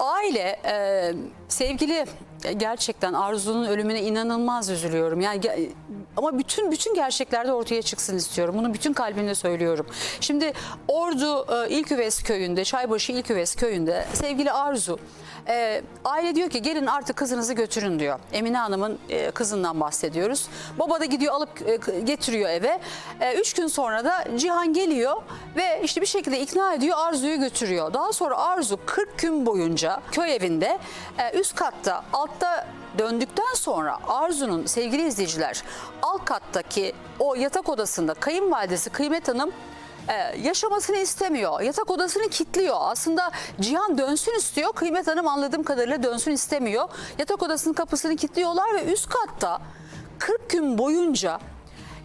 aile e, sevgili gerçekten Arzu'nun ölümüne inanılmaz üzülüyorum. Yani ama bütün bütün gerçeklerde ortaya çıksın istiyorum. Bunu bütün kalbimle söylüyorum. Şimdi Ordu e, İlküves köyünde, Çaybaşı İlküves köyünde sevgili Arzu e, aile diyor ki gelin artık kızınızı götürün diyor. Emine Hanım'ın e, kızından bahsediyoruz. Baba da gidiyor alıp e, getiriyor eve. E, üç gün sonra da Cihan geliyor ve işte bir şekilde ikna ediyor Arzu'yu götürüyor. Daha sonra Arzu 40 gün boyunca köy evinde e, üst katta altta döndükten sonra Arzu'nun sevgili izleyiciler alt kattaki o yatak odasında kayınvalidesi Kıymet Hanım e, yaşamasını istemiyor. Yatak odasını kilitliyor. Aslında Cihan dönsün istiyor. Kıymet Hanım anladığım kadarıyla dönsün istemiyor. Yatak odasının kapısını kilitliyorlar ve üst katta 40 gün boyunca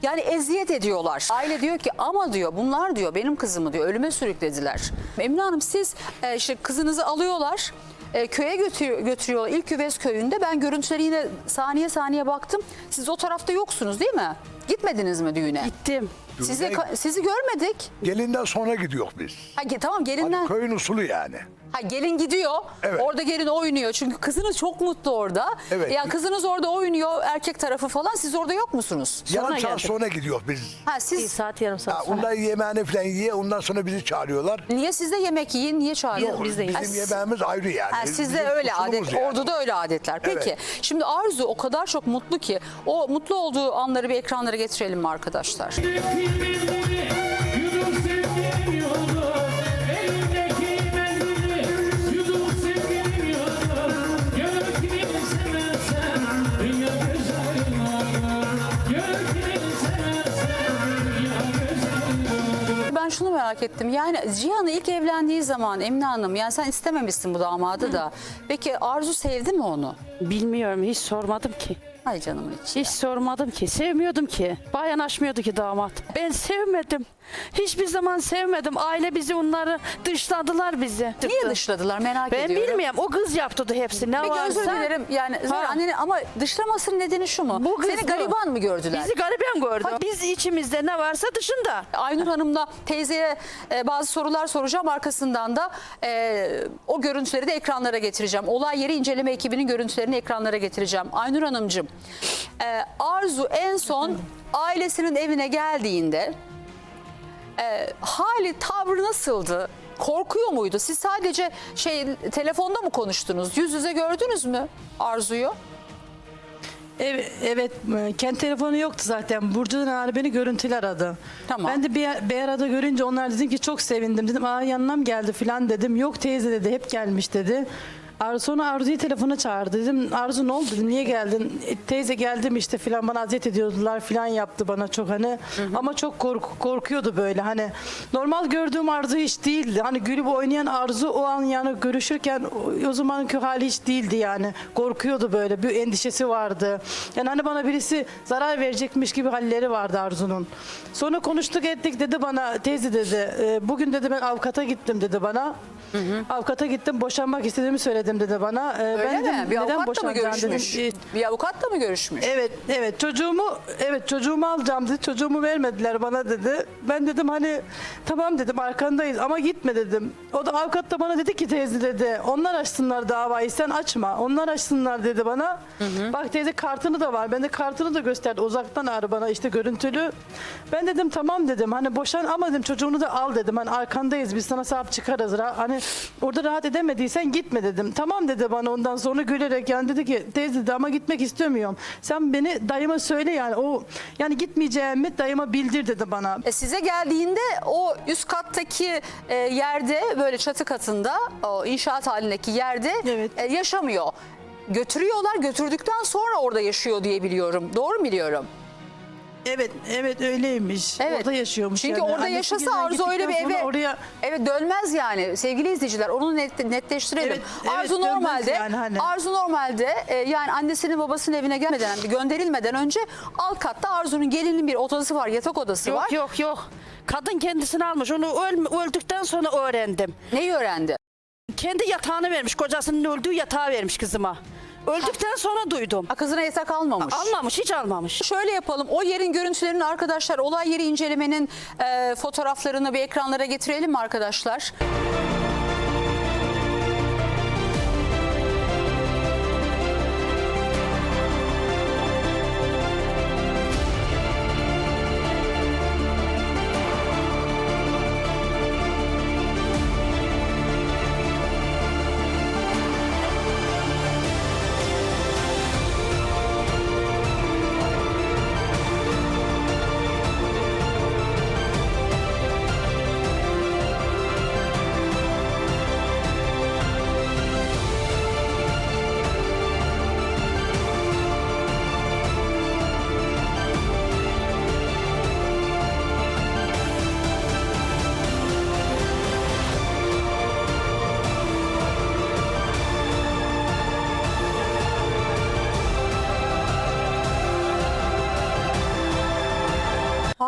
yani eziyet ediyorlar. Aile diyor ki ama diyor bunlar diyor benim kızımı diyor ölüme sürüklediler. Emine Hanım siz e, işte kızınızı alıyorlar. e, köye götürüyor, götürüyorlar. İlk Üvez köyünde ben görüntüleri yine saniye saniye baktım. Siz o tarafta yoksunuz değil mi? Gitmediniz mi düğüne? Gittim. Sizi, sizi görmedik. Gelinden sonra gidiyor biz. Ha, ge- tamam gelinden. Hani köyün usulü yani. Ha, gelin gidiyor. Evet. Orada gelin oynuyor. Çünkü kızınız çok mutlu orada. Evet. Ya kızınız orada oynuyor erkek tarafı falan. Siz orada yok musunuz? Yarım saat geldik. sonra gidiyor biz. Ha Bir siz saat yarım Ha, saat sonra. onlar yemeğini falan yiye ondan sonra bizi çağırıyorlar. niye siz de yemek yiyin? Niye çağırıyorsunuz? Biz de Bizim yiyoruz. yemeğimiz ayrı yani. Ha, sizde Bizim öyle usulümüz adet, yani. orada da öyle adetler. Peki, Evet. şimdi Arzu o kadar çok mutlu ki, o mutlu olduğu anları bir ekranlara getirelim mi arkadaşlar? Yudum şunu merak ettim. Yani Cihan'ı ilk evlendiği zaman Emine Hanım, yani sen istememişsin bu damadı da. Peki Arzu sevdi mi onu? Bilmiyorum hiç sormadım ki. Ay canım hiç. Hiç sormadım ki. Sevmiyordum ki. Bayan açmıyordu ki damat. Ben sevmedim. Hiçbir zaman sevmedim. Aile bizi onları dışladılar bizi. Niye dışladılar merak Ben ediyorum. bilmiyorum. O kız yaptırdı hepsi. Ne Peki varsa. özür dilerim yani Zara Ha. anneni ama dışlamasının nedeni şu mu? Bu kız Seni bu. gariban mı gördüler? Bizi gariben gördü. Biz içimizde ne varsa dışında. Aynur Hanım'la teyzeye e, bazı sorular soracağım. Arkasından da e, o görüntüleri de ekranlara getireceğim. Olay yeri inceleme ekibinin görüntülerini ekranlara getireceğim. Aynur Hanımcığım, e, Arzu en son ailesinin evine geldiğinde e, hali, tavrı nasıldı? Korkuyor muydu? Siz sadece şey telefonda mı konuştunuz? Yüz yüze gördünüz mü Arzu'yu? Evet, evet kendi telefonu yoktu zaten. Burcu'dan ağrı beni görüntüler aradı. Tamam. Ben de bir, bir arada görünce onlar dedim ki çok sevindim. Dedim aa yanına mı geldi falan dedim. Yok teyze dedi hep gelmiş dedi. Ar- Sonra Arzu'yu telefona çağırdı. Dedim Arzu ne oldu dedi. Niye geldin? "E, teyze geldim işte filan bana aziyet ediyordular filan yaptı bana çok hani. Ama çok kork korkuyordu böyle hani. Normal gördüğüm Arzu hiç değildi. Hani gülüp oynayan Arzu o an yani görüşürken o, o zamanki hali hiç değildi yani. Korkuyordu böyle bir endişesi vardı. Yani hani bana birisi zarar verecekmiş gibi halleri vardı Arzu'nun. Sonra konuştuk ettik dedi bana teyze dedi. "e, bugün dedi ben avukata gittim dedi bana. Avukata gittim boşanmak istediğimi söyledim dedi bana. E, Öyle ben mi? dedim, Bir neden avukatla mı boşanacaksın?" dedim. görüşmüş? "E, Bir avukatla mı görüşmüş? Evet, evet çocuğumu evet çocuğumu alacağım dedi. Çocuğumu vermediler bana dedi. Ben dedim hani tamam dedim arkandayız ama gitme dedim. O da avukat da bana dedi ki teyze dedi. Onlar açsınlar davayı sen açma. Onlar açsınlar dedi bana. Bak teyze kartını da var. Ben de kartını da gösterdi. Uzaktan bana işte görüntülü. Ben dedim tamam dedim. Hani boşan ama dedim çocuğunu da al dedim. Hani arkandayız biz sana sahip çıkarız. Ra- Hani orada rahat edemediysen gitme dedim. Tamam dedi bana ondan sonra gülerek yani dedi ki teyze dedi ama gitmek istemiyorum. Sen beni dayıma söyle yani o yani gitmeyeceğimi dayıma bildir dedi bana. E, size geldiğinde o üst kattaki e, yerde böyle çatı katında o inşaat halindeki yerde Evet. e, yaşamıyor. Götürüyorlar götürdükten sonra orada yaşıyor diye biliyorum. Doğru mu biliyorum? Evet evet öyleymiş. Evet. Orada yaşıyormuş. Çünkü yani. orada Annesi yaşasa Arzu öyle bir gittikten eve sonra oraya evet dönmez yani sevgili izleyiciler onu net, netleştirelim. Evet, evet, Arzu dönmez normalde yani hani. Arzu normalde e, yani annesinin babasının evine gelmeden gönderilmeden önce alt katta Arzu'nun gelinin bir odası var yatak odası var. Yok yok yok. Kadın kendisini almış. Onu öl- öldükten sonra öğrendim. Neyi öğrendi? Kendi yatağını vermiş. Kocasının öldüğü yatağı vermiş kızıma. Öldükten sonra duydum. Kızına yatak almamış. Almamış, hiç almamış. Şöyle yapalım. O yerin görüntülerini arkadaşlar olay yeri incelemenin e, fotoğraflarını bir ekranlara getirelim mi arkadaşlar?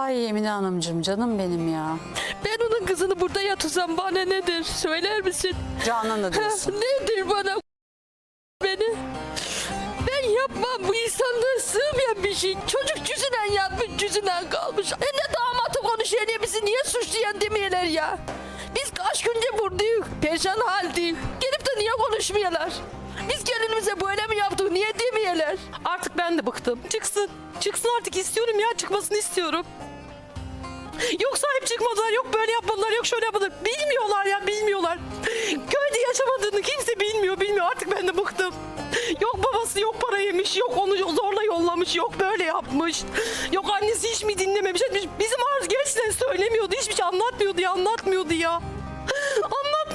Ay Emine Hanımcığım canım benim ya. Ben onun kızını burada yatırsam bana nedir? Söyler misin? Canan'la diyorsun. nedir bana beni? Ben yapmam bu insanlığa sığmayan bir şey. Çocuk yüzünden yatmış yüzünden kalmış. E ne damatı konuşuyor ne bizi niye suçlayan demeyeler ya. Biz kaç günce buradayız. Perişan haldeyiz. Gelip de niye konuşmuyorlar? Biz gelinimize böyle mi yaptık niye demeyeler? Artık ben de bıktım. Çıksın. Çıksın artık istiyorum ya çıkmasını istiyorum. Yok sahip çıkmadılar, yok böyle yapmadılar, yok şöyle yapmadılar. Bilmiyorlar ya, bilmiyorlar. Köyde yaşamadığını kimse bilmiyor, bilmiyor. Artık ben de bıktım. Yok babası yok para yemiş, yok onu zorla yollamış, yok böyle yapmış. Yok annesi hiç mi dinlememiş, etmiş. Bizim Arzu gerçekten söylemiyordu, hiçbir şey anlatmıyordu ya, anlatmıyordu ya.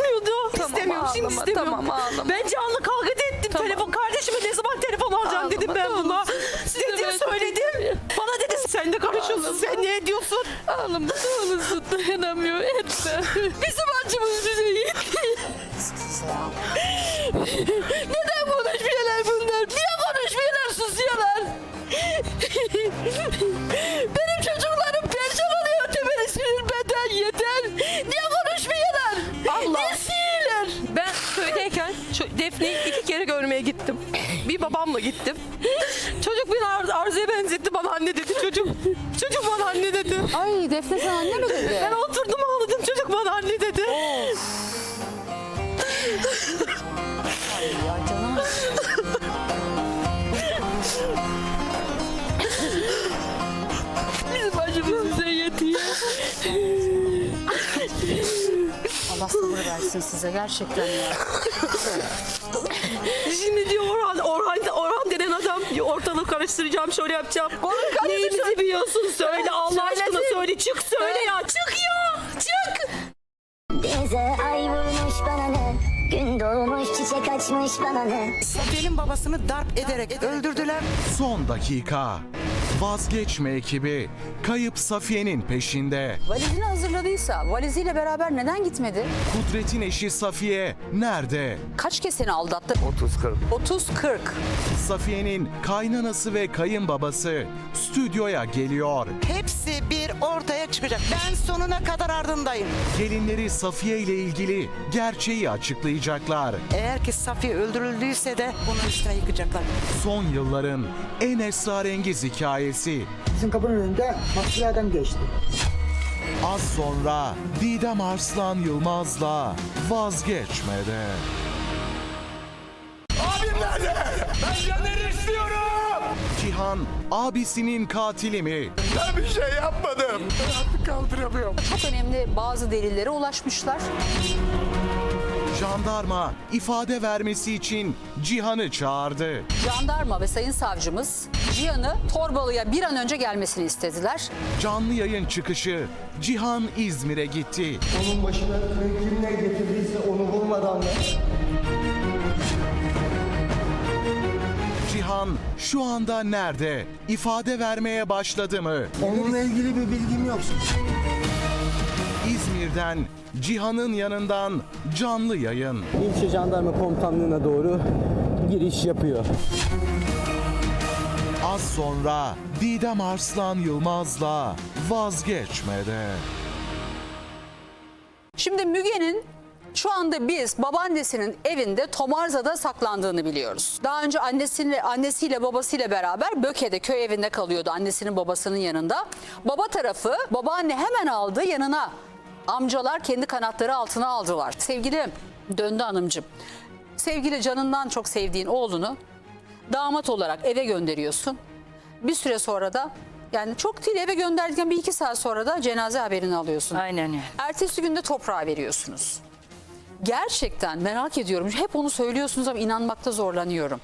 Anlatmıyordu. istemiyorum, şimdi ağlama, istemiyorum. tamam, ağlama. Ben canlı kavga da ettim. Telefon kardeşime ne zaman telefon alacaksın Ağlama, dedim ben tamam. buna. Dedim ben- söyledim. Bana dedi sen de karışıyorsun, sen ne ediyorsun? Ağlama ne olursun dayanamıyor etme. Bizim acımız bize yetti. Neden gittim. Çocuk beni Ar- Arzu'ya benzetti bana anne dedi çocuk. Çocuk bana anne dedi. Ay Defne sen anne mi dedi? Ben oturdum ağladım çocuk bana anne dedi. Ya canım. Bizim acımız bize yetiyor. Allah sabır versin size gerçekten ya. Şimdi diyor Orhan, ortalığı karıştıracağım şöyle yapacağım. Neyimizi biliyorsun? Söyle Allah aşkına söyle. Çık söyle ya. Çık ya. Çık. Denize ay vurmuş bana ne Gün doğmuş çiçek açmış bana ne Safiye'nin babasını darp ederek öldürdüler. Son dakika. Vazgeçme ekibi kayıp Safiye'nin peşinde. Valizini hazırladıysa valiziyle beraber neden gitmedi? Kudret'in eşi Safiye nerede? Kaç kez seni aldattı? 30-40. 30-40. Safiye'nin kaynanası ve kayınbabası stüdyoya geliyor. Hepsi bir ortaya çıkacak. Ben sonuna kadar ardındayım. Gelinleri Safiye ile ilgili gerçeği açıklayacaklar. Eğer ki Safiye öldürüldüyse de bunun üstüne yıkacaklar. Son yılların en esrarengiz hikayesi. Bizim kapının önünde maskeli adam geçti. Az sonra Didem Arslan Yılmaz'la vazgeçmede. Cihan abisinin katili mi? Ben bir şey yapmadım. Ben artık kaldıramıyorum. Çok önemli bazı delillere ulaşmışlar. Jandarma ifade vermesi için Cihan'ı çağırdı. Jandarma ve sayın savcımız Cihan'ı Torbalı'ya bir an önce gelmesini istediler. Canlı yayın çıkışı Cihan İzmir'e gitti. Onun başına kimler getirdiyse onu vurmadan da Cihan şu anda nerede? İfade vermeye başladı mı? onunla ilgili bir bilgim yok. İzmir'den Cihan'ın yanından canlı yayın. İlçe jandarma komutanlığına doğru giriş yapıyor. Az sonra Didem Arslan Yılmaz'la vazgeçmede. Şimdi Müge'nin şu anda biz babaannesinin evinde Tomarza'da saklandığını biliyoruz. Daha önce annesiyle, annesiyle babasıyla beraber Böke'de köy evinde kalıyordu annesinin babasının yanında. Baba tarafı babaanne hemen aldı yanına. Amcalar kendi kanatları altına aldılar. Sevgili Döndü Hanımcığım, sevgili canından çok sevdiğin oğlunu damat olarak eve gönderiyorsun. Bir süre sonra da yani çok değil eve gönderdikten bir iki saat sonra da cenaze haberini alıyorsun. Aynen öyle. Ertesi günde toprağa veriyorsunuz. Gerçekten merak ediyorum. Hep onu söylüyorsunuz ama inanmakta zorlanıyorum.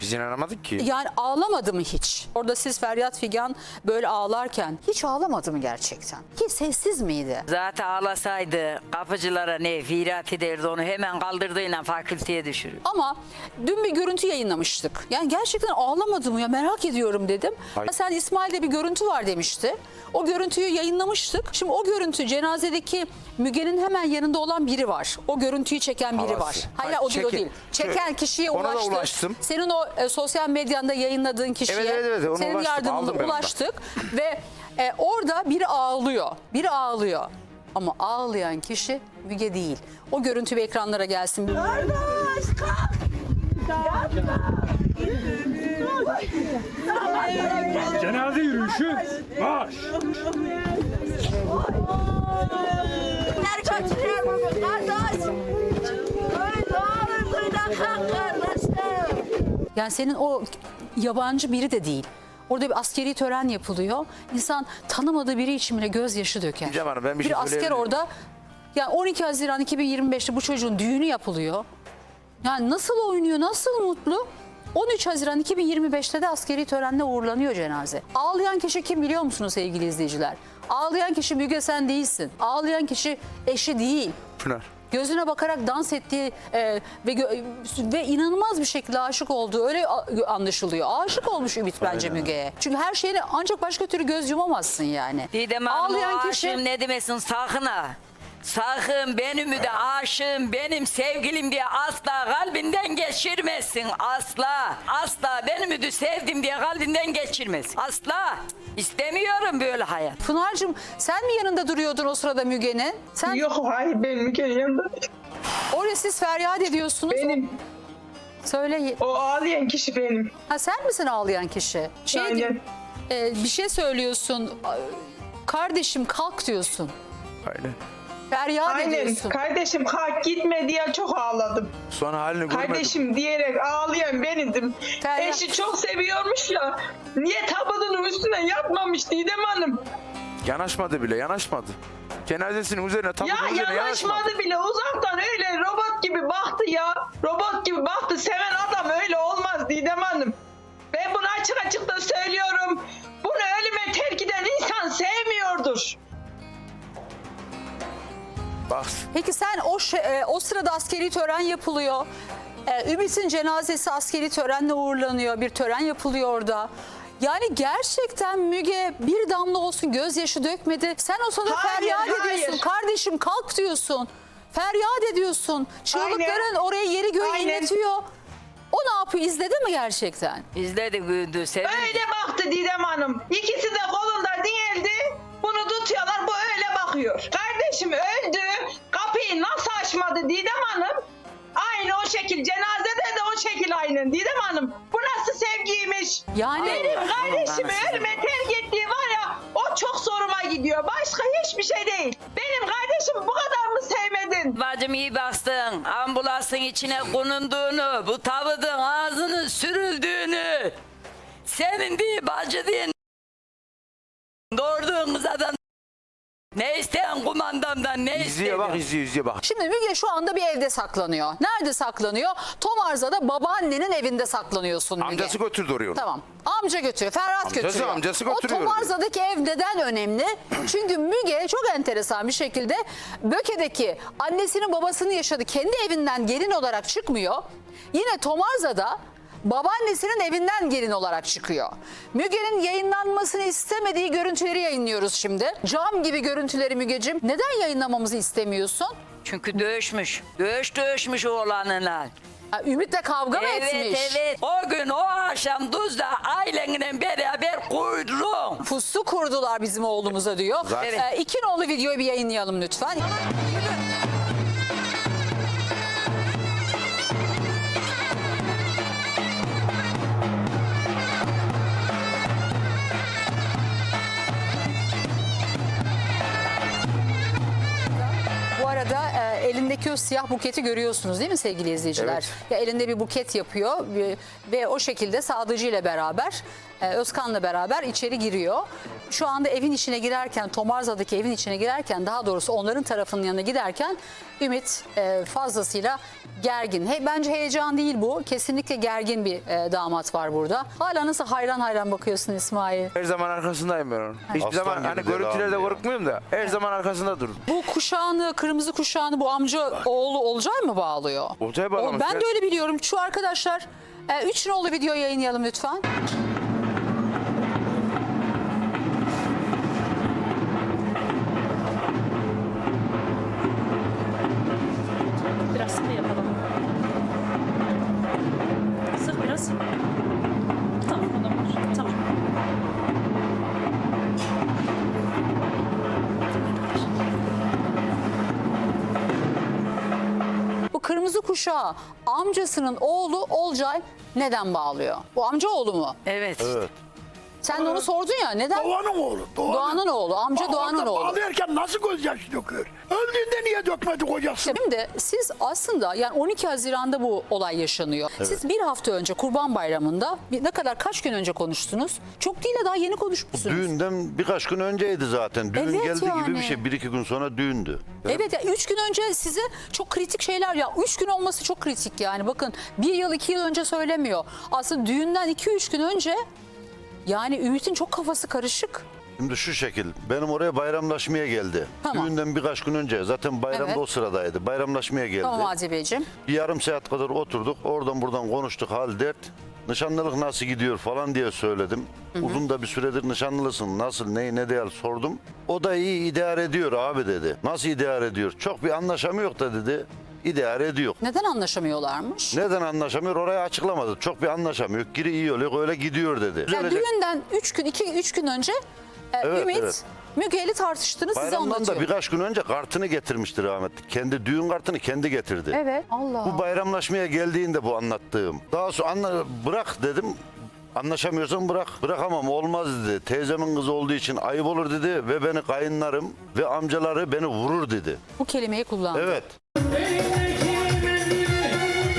Biz inanamadık ki. Yani ağlamadı mı hiç? Orada siz Feryat Figan böyle ağlarken hiç ağlamadı mı gerçekten? Hiç sessiz miydi? Zaten ağlasaydı kapıcılara ne firat ederdi onu hemen kaldırdığıyla fakülteye düşürür. Ama dün bir görüntü yayınlamıştık. Yani gerçekten ağlamadı mı ya merak ediyorum dedim. Hayır. Sen İsmail'de bir görüntü var demişti. O görüntüyü yayınlamıştık. Şimdi o görüntü cenazedeki Müge'nin hemen yanında olan biri var. O görüntüyü çeken biri Halası. var. Hayır, Hayır, o değil o çekin. değil. Çeken kişiye ona da ulaştım. Senin o e, sosyal medyanda yayınladığın kişiye Evet, evet, evet, ona senin ulaştım. Aldım ben da. ulaştık ve E, orada biri ağlıyor. Biri ağlıyor. Ama ağlayan kişi Müge değil. O görüntü bir ekranlara gelsin. Cenaze yürüyüşü baş. Yani senin o yabancı biri de değil. Orada bir askeri tören yapılıyor. İnsan tanımadığı biri için bile gözyaşı döker. Gülcem Hanım, ben bir şey asker orada yani 12 Haziran 2025'te bu çocuğun düğünü yapılıyor. Yani nasıl oynuyor, nasıl mutlu? 13 Haziran 2025'te de askeri törenle uğurlanıyor cenaze. Ağlayan kişi kim biliyor musunuz sevgili izleyiciler? Ağlayan kişi Müge sen değilsin. Ağlayan kişi eşi değil. Pınar. Gözüne bakarak dans ettiği e, ve ve inanılmaz bir şekilde aşık olduğu öyle anlaşılıyor. Aşık olmuş Ümit bence Müge'ye. Çünkü her şeyine ancak başka türlü göz yumamazsın yani. Didem Hanım o Ağlayan aşığım kişi ne demesin sakın ha. Sakın benim de aşığım benim sevgilim diye asla kalbinden geçirmesin. Asla. Asla benim de sevdim diye kalbinden geçirmesin. Asla. İstemiyorum böyle hayat. Pınar'cığım sen mi yanında duruyordun o sırada Müge'nin? Sen Yok hayır ben Müge'nin yanında. oraya siz feryat ediyorsunuz. Benim Söyle. o ağlayan kişi benim. Ha sen misin ağlayan kişi? Şey Aynen. e, bir şey söylüyorsun. Kardeşim kalk diyorsun. Aynen. Feryat Aynen ediyorsun. kardeşim kalk gitme diye çok ağladım. Sonra halini görmedim. Kardeşim diyerek ağlayan bendim. Feryat. Eşi çok seviyormuş ya. Niye tabadının üstüne yatmamış Didem Hanım? Yanaşmadı bile yanaşmadı. Cenazesinin üzerine tabutun Ya üzerine yanaşmadı. yanaşmadı bile uzaktan öyle robot gibi baktı ya. Robot gibi baktı. Seven adam öyle olmaz Didem Hanım. Ben bunu açık açık Bak Peki sen o şey- e, o sırada askeri tören yapılıyor. E, Ümit'in cenazesi askeri törenle uğurlanıyor. Bir tören yapılıyor orada. Yani gerçekten Müge bir damla olsun gözyaşı dökmedi. Sen o sırada Hayır, feryat hayır. ediyorsun. Kardeşim kalk diyorsun. Feryat ediyorsun. Çığlıkların oraya yeri göğü Aynen. inletiyor. O ne yapıyor? İzledi mi gerçekten? İzledi güldü sevindi. Öyle baktı Didem Hanım. İkisi de kolunda değildi. Bunu tutuyorlar bu öyle bakıyor. Kardeşim öldü. Açmadı Didem Hanım? Aynı o şekil. Cenazede de o şekil aynı Didem Hanım. Bu nasıl sevgiymiş? Yani Benim kardeşimi ölüme terk ettiği var ya o çok zoruma gidiyor. Başka hiçbir şey değil. Benim kardeşim bu kadar mı sevmedin? Bacım iyi baksın. Ambulansın içine konunduğunu, bu tavudun ağzının sürüldüğünü. Senin değil bacı değil. Doğurduğun kızadan ne isteyen kumandandan ne izliyor bak isteyen. izliyor izliyor bak. Şimdi Müge şu anda bir evde saklanıyor. Nerede saklanıyor? Tomarza'da babaannenin evinde saklanıyorsun Müge. Amcası götürdü oraya onu. Tamam. Amca götürüyor. Ferhat Amcası, götürüyor. amcası o götürüyor. Tomarza'daki ev neden önemli? Çünkü Müge çok enteresan bir şekilde Böke'deki annesinin babasının yaşadığı kendi evinden gelin olarak çıkmıyor. Yine Tomarza'da babaannesinin evinden gelin olarak çıkıyor. Müge'nin yayınlanmasını istemediği görüntüleri yayınlıyoruz şimdi. Cam gibi görüntüleri Müge'cim. Neden yayınlamamızı istemiyorsun? Çünkü dövüşmüş. Dövüş dövüşmüş oğlanına. Ha, Ümit'le kavga mı Evet etmiş? evet. O gün o akşam Tuzla ailenle beraber kuyruğun. Pusu kurdular bizim oğlumuza diyor. Zaten- Evet. Ee, iki nolu videoyu bir yayınlayalım lütfen. Bu o siyah buketi görüyorsunuz değil mi sevgili izleyiciler? Evet. Ya elinde bir buket yapıyor ve- ve o şekilde Sadıcı ile beraber e, Özkan'la beraber içeri giriyor. Şu anda evin içine girerken Tomarza'daki evin içine girerken daha doğrusu onların tarafının yanına giderken Ümit e, fazlasıyla gergin. He, bence heyecan değil bu. Kesinlikle gergin bir e, damat var burada. Hala nasıl hayran hayran bakıyorsun İsmail. Her zaman arkasındayım ben onun. Hiçbir Aslan zaman gibi hani dedi görüntülerde abi ya. korkmuyorum da her zaman arkasında durdum. Bu kuşağını, kırmızı kuşağını bu amca oğlu Olcay mı bağlıyor? Olcay bağlamış. O- Ben de öyle biliyorum. Şu arkadaşlar e, üç nolu video yayınlayalım lütfen. Uşağı amcasının oğlu Olcay neden bağlıyor? Bu amca oğlu mu? Evet. Sen de onu sordun ya neden? Doğan'ın oğlu. Doğan'ın oğlu, amca Doğan'ın oğlu. Ağlarken nasıl gözyaşı döküyor? Öldüğünde niye dökmedi kocası? Şimdi siz aslında yani 12 Haziran'da bu olay yaşanıyor. Siz bir hafta önce Kurban Bayramı'nda bir- ne kadar kaç gün önce konuştunuz? Çok değil de daha yeni konuşmuşsunuz. Düğünden birkaç gün önceydi zaten. Düğün Evet geldi gibi yani. bir şey. Bir iki gün sonra düğündü. Evet ya üç gün önce size çok kritik şeyler ya üç gün olması çok kritik yani bakın bir yıl iki yıl önce söylemiyor. Aslında düğünden iki üç gün önce yani Ümit'in çok kafası karışık. Şimdi şu şekil. Benim oraya bayramlaşmaya geldi. Tamam. Düğünden birkaç gün önce. Zaten bayramda Evet. o sıradaydı. Bayramlaşmaya geldi. Tamam Adi Beyciğim. Bir yarım saat kadar oturduk. Oradan buradan konuştuk hal dert. Nişanlılık nasıl gidiyor falan diye söyledim. Uzun da bir süredir nişanlısın. Nasıl ne ne diye sordum. O da iyi idare ediyor abi dedi. Nasıl idare ediyor? Çok bir anlaşamıyor da dedi. İdare ediyor. Neden anlaşamıyorlarmış? Neden anlaşamıyor orayı açıklamadı. Çok bir anlaşamıyor. Giri iyi oluyor öyle gidiyor dedi. Ya Düzelecek. düğünden üç gün iki üç gün önce Evet, Ümit evet. Müge ile tartıştınız size Bayramdan anlatıyor. da birkaç gün önce kartını getirmişti rahmetli. Kendi düğün kartını kendi getirdi. Evet Allah. Bu bayramlaşmaya geldiğinde bu anlattığım. Daha sonra anla, bırak dedim. Anlaşamıyorsan bırak. Bırakamam olmaz dedi. Teyzemin kızı olduğu için ayıp olur dedi. Ve beni kayınlarım ve amcaları beni vurur dedi. Bu kelimeyi kullandı. Evet. Elindeki mendili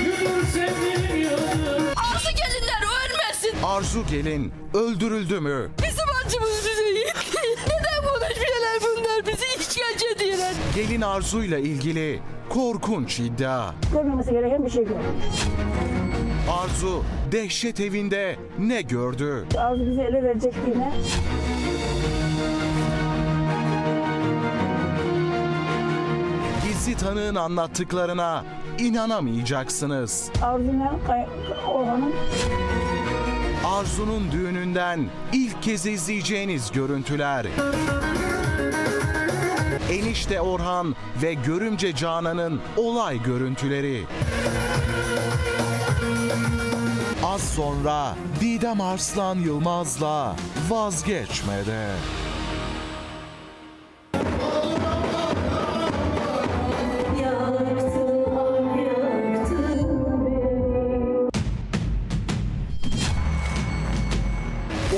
yudum sevgilim yudum Ağzı gelinler ölmesin. Arzu Gelin öldürüldü mü? Bizim acımız Gelin Arzu'yla ilgili korkunç iddia. Görmemesi gereken bir şey yok. Arzu dehşet evinde ne gördü? Arzu bizi ele verecek yine. Gizli tanığın anlattıklarına inanamayacaksınız. Arzu'yla Orhan'ın Arzu'nun düğününden ilk kez izleyeceğiniz görüntüler. Enişte Orhan ve görümce Canan'ın olay görüntüleri. Az sonra Didem Arslan Yılmaz'la vazgeçmede.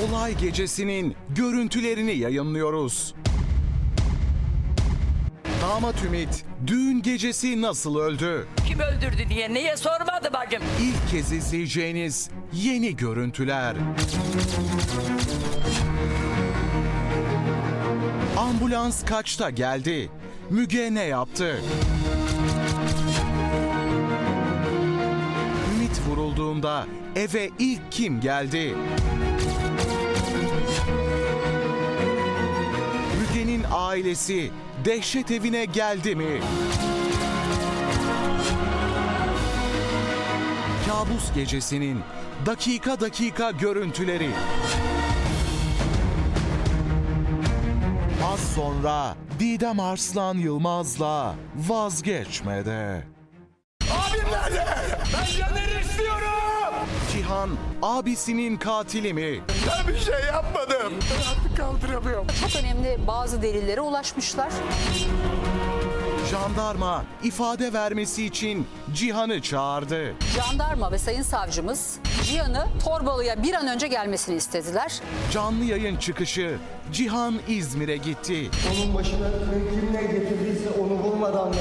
Olay gecesinin görüntülerini yayınlıyoruz. Damat Ümit düğün gecesi nasıl öldü? Kim öldürdü diye niye sormadı bacım? İlk kez izleyeceğiniz yeni görüntüler. Ambulans kaçta geldi? Müge ne yaptı? Ümit vurulduğunda eve ilk kim geldi? Müge'nin ailesi dehşet evine geldi mi? Kabus gecesinin dakika dakika görüntüleri. Az sonra Didem Arslan Yılmaz'la vazgeçmede. Abim nerede? Ben Caner'i istiyorum. Cihan abisinin katili mi? Ben bir şey yapmadım. Ben artık kaldıramıyorum. Çok önemli bazı delillere ulaşmışlar. Jandarma ifade vermesi için Cihan'ı çağırdı. Jandarma ve sayın savcımız Cihan'ı Torbalı'ya bir an önce gelmesini istediler. Canlı yayın çıkışı Cihan İzmir'e gitti. Onun başına kimler getirdiyse onu vurmadan da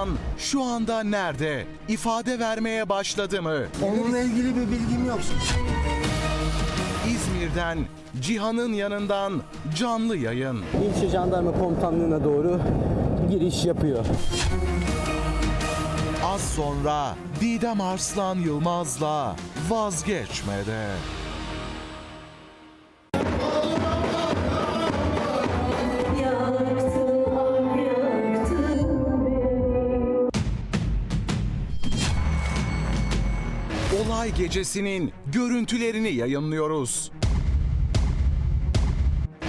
Cihan şu anda nerede? İfade vermeye başladı mı? onunla ilgili bir bilgim yok. İzmir'den Cihan'ın yanından canlı yayın. İlçe jandarma komutanlığına doğru giriş yapıyor. Az sonra Didem Arslan Yılmaz'la vazgeçmede. Olay gecesinin görüntülerini yayınlıyoruz.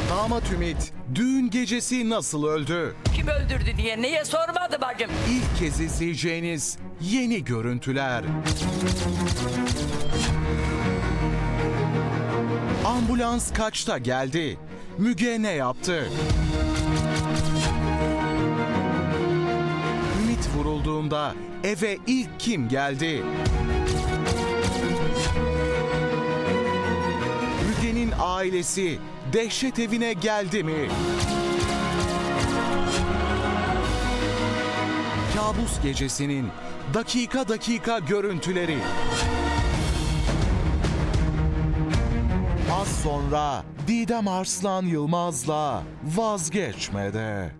Damat Ümit düğün gecesi nasıl öldü? Kim öldürdü diye niye sormadı bacım? İlk kez izleyeceğiniz yeni görüntüler. Ambulans kaçta geldi? Müge ne yaptı? vurulduğunda eve ilk kim geldi? Ailesi dehşet evine geldi mi? Kabus gecesinin dakika dakika görüntüleri. Az sonra Didem Arslan Yılmaz'la vazgeçmede.